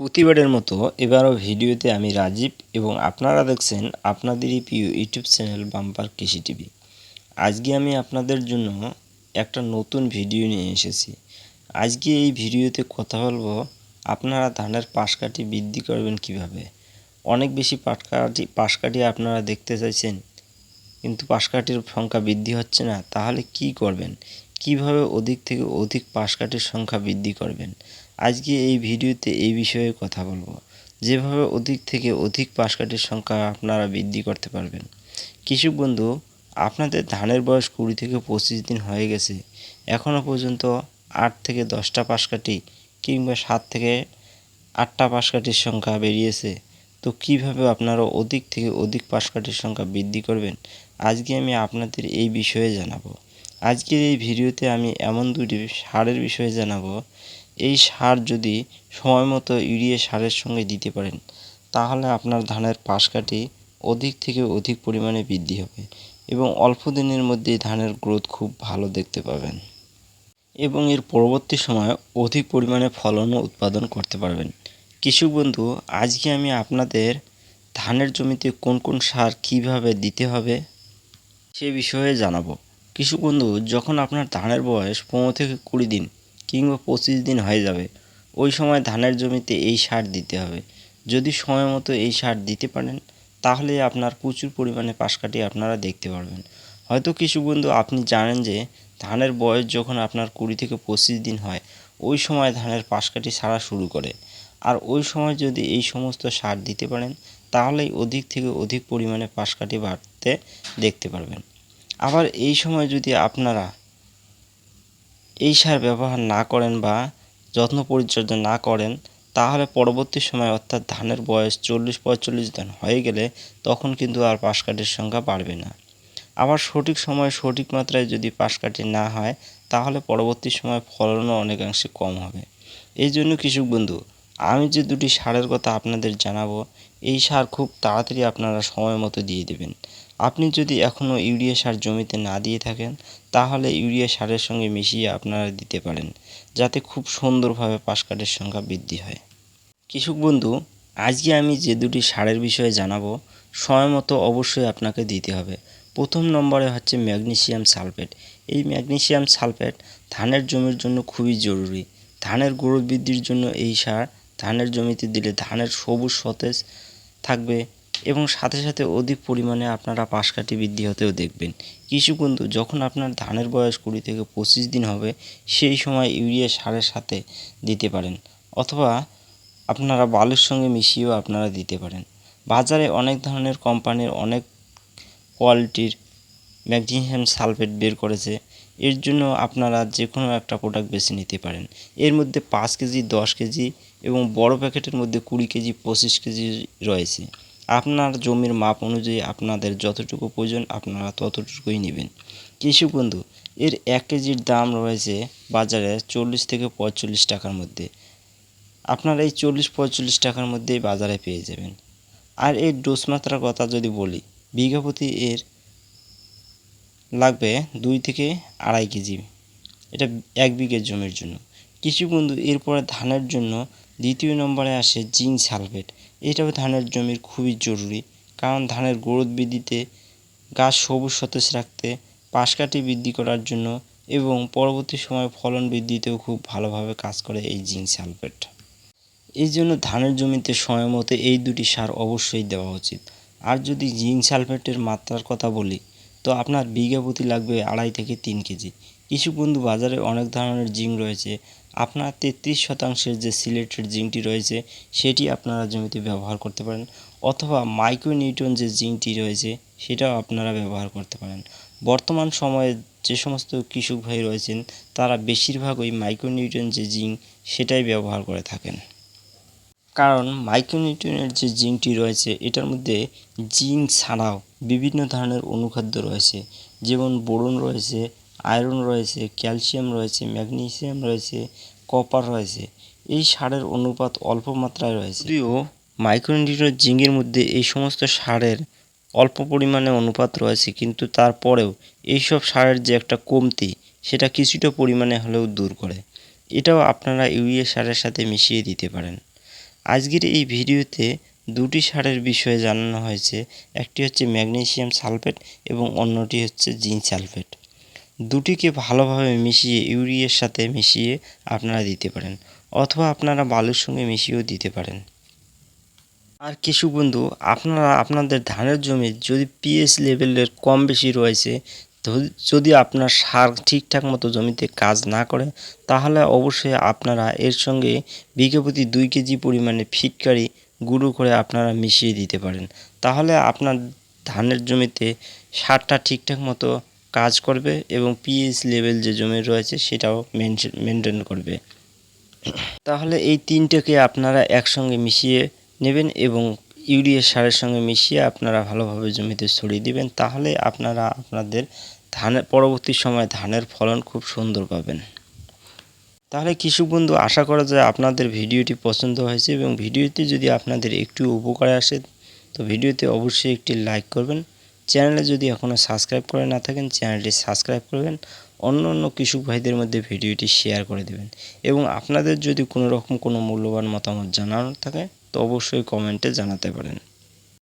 প্রতিবারের মতো এবারও ভিডিওতে আমি রাজীব এবং আপনারা দেখছেন আপনাদেরই প্রিয় YouTube channel bumper Krishi TV. আজকে আমি আপনাদের জন্য একটা নতুন ভিডিও নিয়ে এসেছি। আজকে এই ভিডিওতে কথা বলব, আপনারা ধানের পাশ কাঠি বৃদ্ধি করবেন কীভাবে? অনেক বেশি পাট কাঠি পাশ কাঠি আপনারা দেখতে চাইছেন, কিন্তু পাশ কাঠির সংখ্যা বৃদ্ধি হচ্ছে না, তাহলে কি করবেন? কীভাবে অধিক থেকে অধিক পাশ কাঠির সংখ্যা বৃদ্ধি করবেন? আজকে এই ভিডিওতে এই বিষয়ে কথা বলব। যেভাবে অধিক থেকে অধিক পাশ সংখ্যা আপনারা বৃদ্ধি করতে পারবেন। কৃষক বন্ধু, আপনাদের ধানের বয়স কুড়ি থেকে পঁচিশ দিন হয়ে গেছে। এখনও পর্যন্ত আট থেকে দশটা পাশ কিংবা সাত থেকে আটটা পাশ কাঠির সংখ্যা বেরিয়েছে। তো কীভাবে আপনারা অধিক থেকে অধিক পাশ কাঠির সংখ্যা বৃদ্ধি করবেন, আজকে আমি আপনাদের এই বিষয়ে জানাব। আজকের এই ভিডিওতে আমি এমন দুটি সারের বিষয়ে জানাব এই সার যদি সময় মতো ইউরিয়া সারের সঙ্গে দিতে পারেন, তাহলে আপনার ধানের পাশ কাঠি অধিক থেকে অধিক পরিমাণে বৃদ্ধি হবে এবং অল্প দিনের মধ্যেই ধানের গ্রোথ খুব ভালো দেখতে পাবেন। এবং এর পরবর্তী সময়ে অধিক পরিমাণে ফলনও উৎপাদন করতে পারবেন। কৃষক বন্ধু, আজকে আমি আপনাদের ধানের জমিতে কোন কোন সার কীভাবে দিতে হবে সে বিষয়ে জানাব। কৃষক বন্ধু, যখন আপনার ধানের বয়স পনেরো থেকে কুড়ি দিন কিংবা পঁচিশ দিন হয়ে যাবে, ওই সময় ধানের জমিতে এই সার দিতে হবে। যদি সময় মতো এই সার দিতে পারেন, তাহলে আপনার প্রচুর পরিমাণে পাশ কাটি আপনারা দেখতে পারবেন। হয়তো কিছু বন্ধু আপনি জানেন যে, ধানের বয়স যখন আপনার কুড়ি থেকে পঁচিশ দিন হয়, ওই সময় ধানের পাশ কাটি ছাড়া শুরু করে। আর ওই সময় যদি এই সমস্ত সার দিতে পারেন, তাহলেই অধিক থেকে অধিক পরিমাণে পাশ কাটি বাড়তে দেখতে পারবেন। আবার এই সময় যদি আপনারা এই সার ব্যবহার না করেন বা যত্ন পরিচর্যা না করেন, তাহলে পরবর্তী সময় অর্থাৎ ধানের বয়স চল্লিশ পঁয়তাল্লিশ দিন হয়ে গেলে তখন কিন্তু আর পাশ কাঠির সংখ্যা বাড়বে না। আবার সঠিক সময়ে সঠিক মাত্রায় যদি পাশ কাঠি না হয়, তাহলে পরবর্তী সময় ফলনও অনেকাংশে কম হবে। এই জন্য কৃষক বন্ধু, আমি যে দুটি সারের কথা আপনাদের জানাব, এই সার খুব তাড়াতাড়ি আপনারা সময় মতো দিয়ে দেবেন। আপনি যদি এখনও ইউরিয়া সার জমিতে না দিয়ে থাকেন, তাহলে ইউরিয়া সারের সঙ্গে মিশিয়ে আপনারা দিতে পারেন, যাতে খুব সুন্দরভাবে পাশ কাঠের সংখ্যা বৃদ্ধি হয়। কৃষক বন্ধু, আজকে আমি যে দুটি সারের বিষয়ে জানাব, সময় মতো অবশ্যই আপনাকে দিতে হবে। প্রথম নম্বরে হচ্ছে ম্যাগনেসিয়াম সালফেট। এই ম্যাগনেসিয়াম সালফেট ধানের জমির জন্য খুবই জরুরি। ধানের গ্রোথ বৃদ্ধির জন্য এই সার ধানের জমিতে দিলে ধানের সবুজ সতেজ থাকবে এবং সাথে সাথে অধিক পরিমাণে আপনারা পাশ কাটি বৃদ্ধি হতেও দেখবেন। কৃষক বন্ধু যখন আপনার ধানের বয়স কুড়ি থেকে পঁচিশ দিন হবে, সেই সময় ইউরিয়া সারের সাথে দিতে পারেন অথবা আপনারা বালুর সঙ্গে মিশিয়েও আপনারা দিতে পারেন। বাজারে অনেক ধরনের কোম্পানির অনেক কোয়ালিটির ম্যাগনেসিয়াম সালফেট বের করেছে। এর জন্য আপনারা যে কোনো একটা প্রোডাক্ট বেছে নিতে পারেন। এর মধ্যে পাঁচ কেজি, দশ কেজি এবং বড় প্যাকেটের মধ্যে কুড়ি কেজি, পঁচিশ কেজি রয়েছে। আপনার জমির মাপ অনুযায়ী আপনাদের যতটুকু প্রয়োজন, আপনারা ততটুকুই নেবেন। কৃষক বন্ধু, এর এক কেজির দাম রয়েছে বাজারে চল্লিশ থেকে পঁয়তাল্লিশ টাকার মধ্যে। আপনারা এই চল্লিশ পঁয়তাল্লিশ টাকার মধ্যেই বাজারে পেয়ে যাবেন। আর এর ডোজ মাত্রার কথা যদি বলি, বিঘা প্রতি এর লাগবে দুই থেকে আড়াই কেজি। এটা এক বিঘের জমির জন্য। কৃষি বন্ধু, এরপরে ধানের জন্য দ্বিতীয় নম্বরে আসে জিঙ্ক সালফেট। এটাও ধানের জমির খুবই জরুরি, কারণ ধানের গ্রোথ বৃদ্ধিতে গাছ সবুজ সতেজ রাখতে পাশ কাটি বৃদ্ধি করার জন্য এবং পরবর্তী সময় ফলন বৃদ্ধিতেও খুব ভালোভাবে কাজ করে এই জিঙ্ক সালফেট। এই জন্য ধানের জমিতে সময় মতো এই দুটি সার অবশ্যই দেওয়া উচিত। আর যদি জিঙ্ক সালফেটের মাত্রার কথা বলি, তো আপনার বিঘা প্রতি লাগবে আড়াই থেকে তিন কেজি। কিছু বন্ধু বাজারে অনেক ধরনের জিঙ্ক রয়েছে আপনার তেত্রিশ শতাংশের যে সিলেটের জিঙ্কটি রয়েছে, সেটি আপনারা জমিতে ব্যবহার করতে পারেন। অথবা মাইক্রোনিউটন যে জিঙ্কটি রয়েছে, সেটাও আপনারা ব্যবহার করতে পারেন। বর্তমান সময়ে যে সমস্ত কৃষক ভাই রয়েছেন, তারা বেশিরভাগ ওই মাইক্রোনিউটন যে জিঙ্ক সেটাই ব্যবহার করে থাকেন। কারণ মাইক্রোনিউট্রিয়েন্টের যে জিঙ্কটি রয়েছে, এটার মধ্যে জিঙ্ক ছাড়াও বিভিন্ন ধরনের অনুখাদ্য রয়েছে। যেমন বোরন রয়েছে আয়রন রয়েছে, ক্যালসিয়াম রয়েছে, ম্যাগনেসিয়াম রয়েছে, কপার রয়েছে। এই সারের অনুপাত অল্প মাত্রায় রয়েছে। যদিও মাইক্রোনিউট্রিয়েন্ট জিঙ্কের মধ্যে এই সমস্ত সারের অল্প পরিমাণে অনুপাত রয়েছে, কিন্তু তারপরেও এইসব সারের যে একটা কমতি, সেটা কিছুটা পরিমাণে হলেও দূর করে। এটাও আপনারা ইউরিয়া সারের সাথে মিশিয়ে দিতে পারেন। আজকের এই ভিডিওতে দুটি সারের বিষয়ে জানানো হয়েছে। একটি হচ্ছে ম্যাগনেসিয়াম সালফেট এবং অন্যটি হচ্ছে জিঙ্ক সালফেট। দুটিকে ভালোভাবে মিশিয়ে ইউরিয়ার সাথে মিশিয়ে আপনারা দিতে পারেন, অথবা আপনারা বালুর সঙ্গে মিশিয়েও দিতে পারেন। আর কিছু বন্ধু, আপনারা আপনাদের ধানের জমি যদি পিএস লেভেলের কম বেশি রয়েছে যদি আপনার সার ঠিকঠাক মতো জমিতে কাজ না করে, তাহলে অবশ্যই আপনারা এর সঙ্গে বিঘে প্রতি দুই কেজি পরিমাণে ফিটকারি গুঁড়ো করে আপনারা মিশিয়ে দিতে পারেন। তাহলে আপনার ধানের জমিতে সারটা ঠিকঠাক মতো কাজ করবে এবং পিএইচ লেভেল যে জমি রয়েছে সেটাও মেনটেন করবে। তাহলে এই তিনটেকে আপনারা একসঙ্গে মিশিয়ে নেবেন এবং ইউরিয়া সারের সঙ্গে মিশিয়ে আপনারা ভালোভাবে জমিতে ছড়িয়ে দিবেন, তাহলে আপনারা আপনাদের ধানের পরবর্তী সময় ধানের ফলন খুব সুন্দর পাবেন। তাহলে কৃষক বন্ধু, আশা করা যায় আপনাদের ভিডিওটি পছন্দ হয়েছে এবং ভিডিওটি যদি আপনাদের একটু উপকারে আসে, তো ভিডিওতে অবশ্যই একটি লাইক করবেন। চ্যানেলে যদি এখনও সাবস্ক্রাইব করে না থাকেন, চ্যানেলটি সাবস্ক্রাইব করবেন, অন্য অন্য কৃষক ভাইদের মধ্যে ভিডিওটি শেয়ার করে দেবেন। এবং আপনাদের যদি কোনো রকম কোনো মূল্যবান মতামত জানানোর থাকে, তো অবশ্যই কমেন্টে জানাতে পারেন।